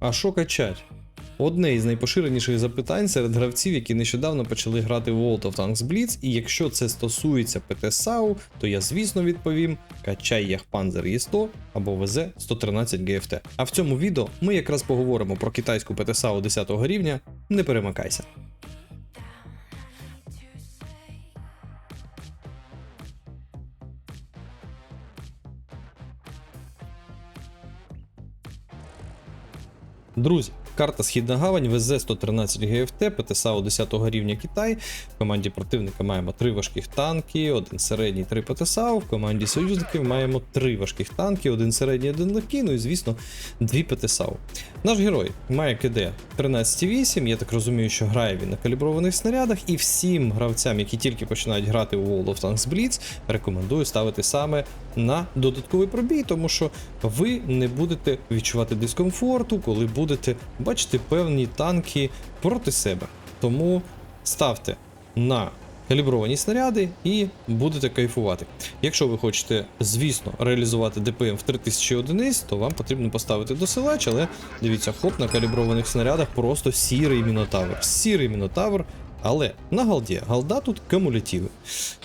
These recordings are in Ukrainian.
а що качать? Одне із найпоширеніших запитань серед гравців, які нещодавно почали грати в World of Tanks Blitz, і якщо це стосується ПТ-САУ, то я звісно відповім: качай Яхпанзер Є100 або ВЗ 113 GFT. А в цьому відео ми якраз поговоримо про китайську ПТСАУ 10 го рівня. Не перемикайся. Друзі, карта Східна Гавань, ВЗ 113 ГФТ, ПТСАУ 10 рівня Китай. В команді противника маємо три важких танки, один середній, три ПТСАУ. В команді союзників маємо три важких танки, один середній, один легкий, ну і звісно, дві ПТСАУ. Наш герой має КД 13,8. Я так розумію, що грає він на каліброваних снарядах, і всім гравцям, які тільки починають грати у World of Tanks Blitz, рекомендую ставити саме на додатковий пробій, тому що ви не будете відчувати дискомфорту, коли будете бачити певні танки проти себе. Тому ставте на калібровані снаряди і будете кайфувати. Якщо ви хочете, звісно, реалізувати ДПМ в 3000 одиниць, то вам потрібно поставити досилач, але дивіться, хоп, на каліброваних снарядах просто сірий мінотавр. Сірий мінотавр. Але на галді, галда тут кумулятиви.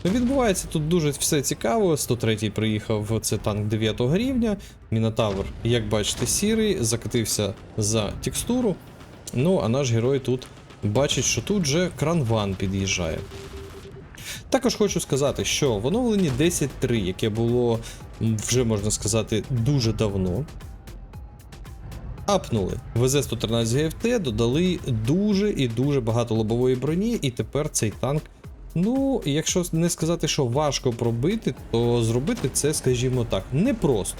Відбувається тут дуже все цікаво. 103-й приїхав, це танк 9 рівня. Мінотавр, як бачите, сірий, закатився за текстуру. Ну, а наш герой тут бачить, що тут же кранван під'їжджає. Також хочу сказати, що в оновленні 10.3, яке було вже можна сказати дуже давно, апнули ВЗ-113 ГФТ, додали дуже і дуже багато лобової броні, і тепер цей танк. Ну, якщо не сказати, що важко пробити, то зробити це, скажімо так, непросто.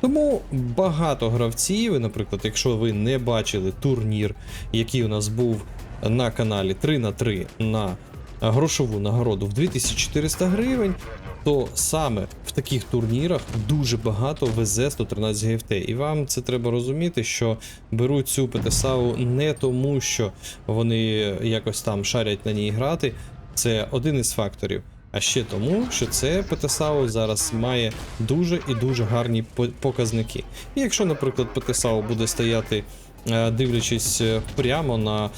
Тому багато гравців, наприклад, якщо ви не бачили турнір, який у нас був на каналі 3 на 3 на грошову нагороду в 2400 гривень, то саме в таких турнірах дуже багато везе 113 ГФТ. І вам це треба розуміти, що беруть цю ПТСАУ не тому, що вони якось там шарять на ній грати. Це один із факторів. А ще тому, що це ПТСАУ зараз має дуже і дуже гарні показники. І якщо, наприклад, ПТСАУ буде стояти, е, дивлячись е, прямо на е,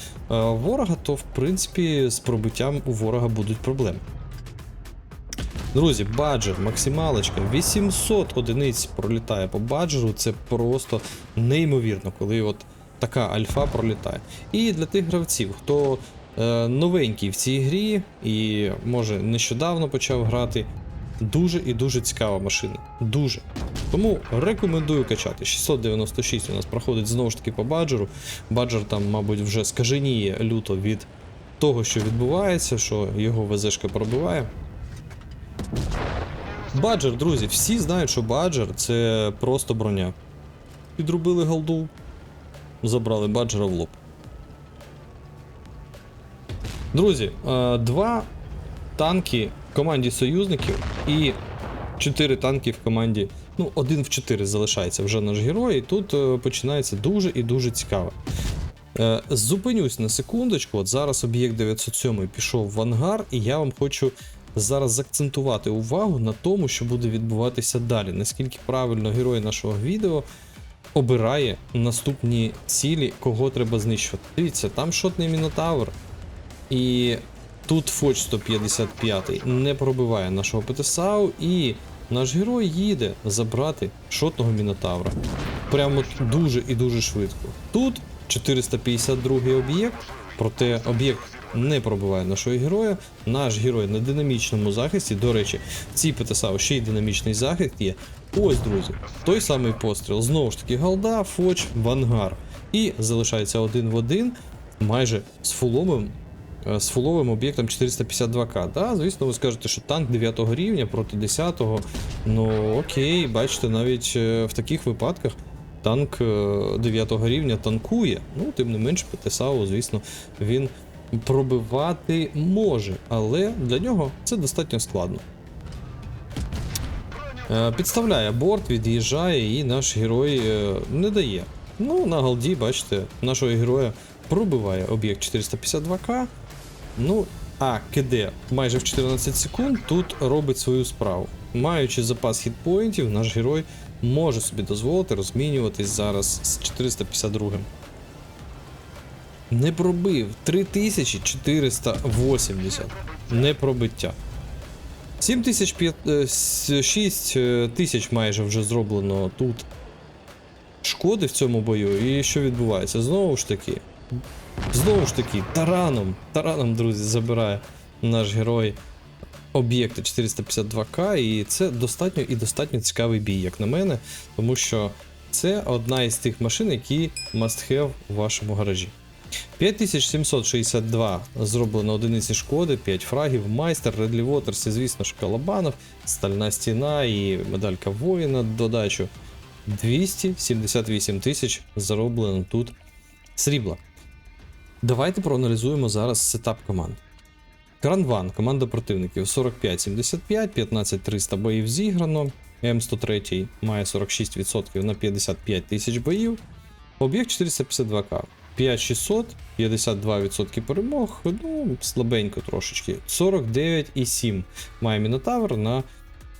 ворога, то в принципі з пробиттям у ворога будуть проблеми. Друзі, баджер, максималочка, 800 одиниць пролітає по баджеру. Це просто неймовірно, коли от така альфа пролітає. І для тих гравців, хто е, новенький в цій грі і може нещодавно почав грати. Дуже і дуже цікава машина. Дуже. Тому рекомендую качати. 696 у нас проходить знову ж таки по баджеру. Баджер там, мабуть, вже скаженіє люто від того, що відбувається, що його ВЗшка пробиває. Баджер, друзі, всі знають, що баджер це просто броня. Підрубили голду, забрали баджера в лоб. Друзі, е, два танки в команді союзників і чотири танки в команді. Ну, один в чотири залишається вже наш герой, і тут е, починається дуже і дуже цікаво. Е, Зупинюсь на секундочку. От зараз об'єкт 907 пішов в ангар, і я вам хочу зараз заакцентувати увагу на тому, що буде відбуватися далі. Наскільки правильно герой нашого відео обирає наступні цілі, кого треба знищувати. Дивіться, там шотний мінотавр. І тут Фоч 155 не пробиває нашого ПТСАУ, і наш герой їде забрати шотного мінотавра. Прямо дуже і дуже швидко. Тут 452 об'єкт, проте об'єкт не пробиває нашого героя. Наш герой на динамічному захисті. До речі, в цій ПТСАУ ще й динамічний захист є. Ось, друзі, той самий постріл. Знову ж таки, голда, фоч, вангар. І залишається один в один, майже з фуловим е, з фуловим об'єктом 452к. Да, звісно, ви скажете, що танк 9 рівня проти 10-го. Ну окей, бачите, навіть е, в таких випадках танк е, 9 рівня танкує. Ну, тим не менш, ПТСАУ, звісно, він пробивати може, але для нього це достатньо складно. Е, Підставляє борт, від'їжджає, і наш герой е, не дає. Ну, на голді, бачите, нашого героя пробиває об'єкт 452к. Ну, а КД майже в 14 секунд тут робить свою справу. маючи запас хітпоінтів, наш герой може собі дозволити розмінюватись зараз з 452. Не пробив 3480. Не пробиття. 6 тисяч майже вже зроблено тут шкоди в цьому бою. І що відбувається? Знову ж таки. Знову ж таки, тараном. Тараном, друзі, забирає наш герой об'єкти 452К. І це достатньо і достатньо цікавий бій, як на мене, тому що це одна із тих машин, які must have у вашому гаражі. 5762 зроблено одиниці шкоди, 5 фрагів, майстер, Редлі Вотерс і, звісно ж, Калабанов, Стальна стіна і медалька воїна додачу. 278 тисяч зароблено тут срібла. Давайте проаналізуємо зараз сетап команд. Кранван, команда противників 45-75, 15-300 боїв зіграно. М103 має 46% на 55 тисяч боїв. Об'єкт 452к. 5600, 52% перемог, ну, слабенько трошечки. 49,7 має Мінотавр на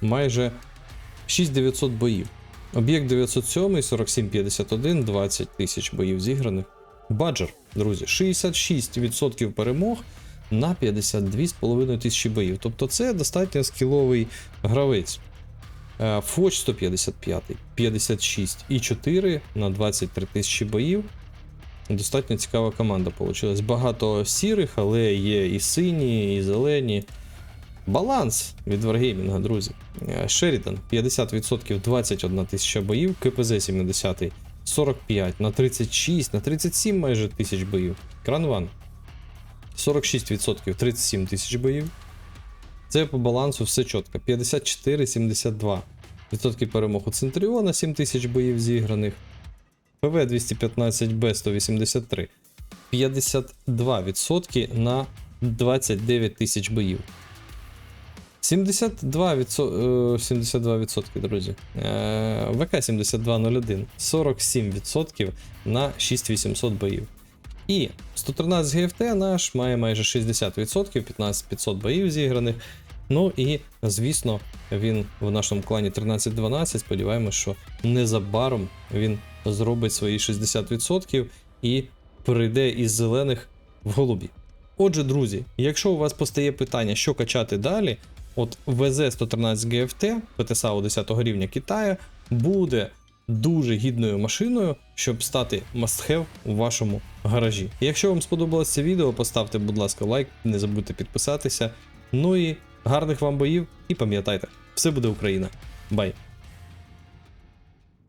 майже 6900 боїв. Об'єкт 907, 4751, 20 тисяч боїв зіграних. Баджер, друзі, 66% перемог на 52,5 тисячі боїв. Тобто це достатньо скіловий гравець. Е, Фоч 155, 56 і 4 на 23 тисячі боїв. Достатньо цікава команда вийшла. Багато сірих, але є і сині, і зелені. Баланс від Wargaming, друзі. Шерідан 50% 21 тисяча боїв, КПЗ 70 45 на 36, на 37 майже тисяч боїв. Кранван 46% 37 тисяч боїв. Це по балансу все чітко. 54-72 відсотки перемог у Центріона, 7 тисяч боїв зіграних. ПВ 215Б 183. 52% на 29 тисяч боїв. 72%, е, 72% друзі. Е, ВК 7201. 47% на 6800 боїв. І 113 ГФТ наш має майже 60%, 15500 боїв зіграних. Ну і, звісно, він в нашому клані 13-12. Сподіваємось, що незабаром він зробить свої 60% і перейде із зелених в голубі. Отже, друзі, якщо у вас постає питання, що качати далі, от ВЗ-113 ГФТ ПТСАУ 10 рівня Китаю буде дуже гідною машиною, щоб стати must-have у вашому гаражі. Якщо вам сподобалось це відео, поставте, будь ласка, лайк, не забудьте підписатися. Ну і гарних вам боїв, і пам'ятайте, все буде Україна. Бай!